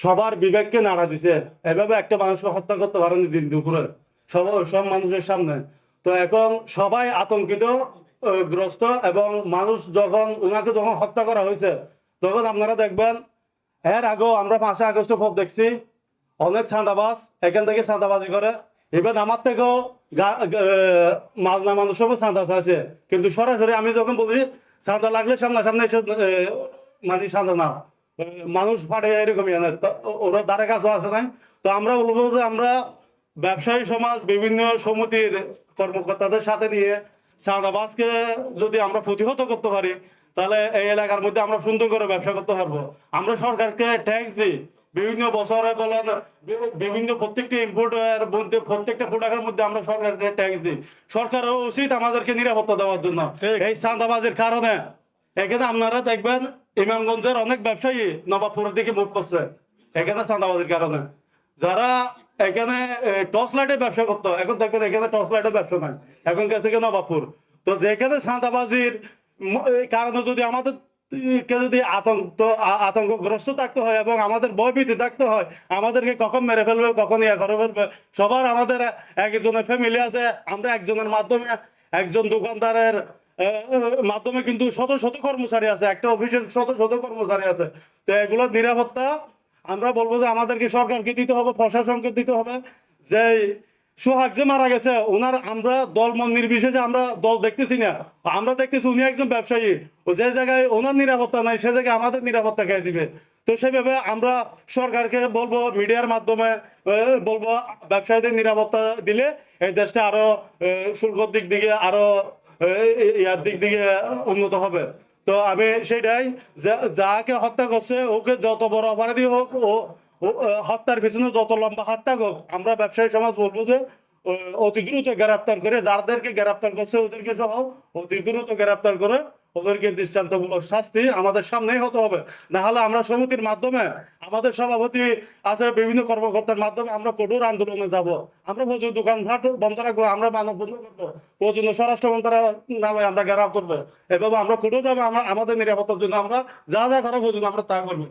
সবার বিবেককে নাড়া দিছে। এভাবে একটা মানুষকে হত্যা করতে পারেনি দিন দুপুরে। সব সব মানুষের সামনে। তো এখন সবাই আতঙ্কিত গ্রস্ত এবং মানুষ যখন ওনাকে যখন হত্যা করা হয়েছে, তখন আপনারা দেখবেন, এর আগেও আমরা পাঁচই আগস্ট ফোক দেখছি। অনেক চাঁদাবাজ, এখান থেকে চাঁদাবাজি করে। এবার আমার থেকেও মালনা মানুষও চাঁদা চাইছে। কিন্তু সরাসরি আমি যখন বলছি চাঁদা লাগলে সামনাসামনি এসে মানে চাঁদা না। মানুষ ফাটে এরকমই জানে ওরা দ্বারে কাছেও আসে নাই। তো আমরা বলব যে আমরা ব্যবসায়ী সমাজ বিভিন্ন সমিতির কর্মকর্তাদের সাথে নিয়ে চাঁদাবাজকে যদি আমরা প্রতিহত করতে পারি তাহলে এই এলাকার মধ্যে আমরা সুন্দর করে ব্যবসা করতে পারব। আমরা সরকারকে ট্যাক্স দিই। বিভিন্ন বছরে বলেন বিভিন্ন প্রত্যেকটা ইম্পোর্টের মধ্যে প্রত্যেকটা প্রোডাক্টের মধ্যে আমরা সরকারকে ট্যাক্স দিই। সরকারও উচিত আমাদেরকে নিরাপত্তা দেওয়ার জন্য। এই চাঁদাবাজির কারণে। এখানে আপনারা দেখবেন ইমামগঞ্জের অনেক ব্যবসায়ী নবাবপুরের দিকে মুভ করছে। এখানে চাঁদাবাজির কারণে। যারা এখানে টর্চ লাইটে ব্যবসা করতো, এখন দেখবেন এখানে টর্চ লাইটের ব্যবসা নাই। এখন গেছে কি নবাবপুর। তো যেখানে চাঁদাবাজির কারণে যদি আমাদের কে যদি আতঙ্ক আতঙ্কগ্রস্ত থাকতে হয় এবং আমাদের ভয়ভীতি থাকতে হয়, আমাদেরকে কখন মেরে ফেলবে, কখন ইয়া করে ফেলবে, সবার আমাদের একজনের ফ্যামিলি আছে, আমরা একজনের মাধ্যমে একজন দোকানদারের মাধ্যমে কিন্তু শত শত কর্মচারী আছে, একটা অফিসের শত শত কর্মচারী আছে। তো এগুলোর নিরাপত্তা আমরা বলব যে আমাদেরকে সরকারকে দিতে হবে, প্রশাসনকে দিতে হবে যে সোহাগ যে মারা গেছে ওনার আমরা দল মন নির্বিশেষে আমরা দল দেখতেছি না। আমরা দেখতেছি উনি একজন ব্যবসায়ী। ও যে জায়গায় ওনার নিরাপত্তা নাই সে জায়গায় আমাদের নিরাপত্তা কে দিবে? তো সেভাবে আমরা সরকারকে বলব মিডিয়ার মাধ্যমে বলব ব্যবসায়ীদের নিরাপত্তা দিলে এই দেশটা আরও আহ, শুল্কর দিক দিকে আরও ইয়ার দিক দিকে উন্নত হবে। তো আমি সেটাই যাকে হত্যা করছে ওকে যত বড় অপরাধী হোক ও হত্যার পিছনে যত লম্বা হাত থাকুক আমরা ব্যবসায়ী সমাজ বলব যে অতি দ্রুত গ্রেপ্তার করে, যাদেরকে গ্রেপ্তার করছে ওদেরকে সহ অতি দ্রুত গ্রেপ্তার করে ওদেরকে দৃষ্টান্তমূলক শাস্তি আমাদের সামনেই হতে হবে। না হলে আমরা সমিতির মাধ্যমে, আমাদের সভাপতি আছে, বিভিন্ন কর্মকর্তার মাধ্যমে আমরা কঠোর আন্দোলনে যাব। আমরা প্রচুর দোকানঘাট বন্ধ রাখব, আমরা মানব বন্ধ করব, প্রচণ্ড স্বরাষ্ট্র মন্ত্রণালয় আমরা ঘেরাও করব। এভাবে আমরা কঠোরভাবে আমরা আমাদের নিরাপত্তার জন্য আমরা যা যা করা প্রয়োজন আমরা তা করব।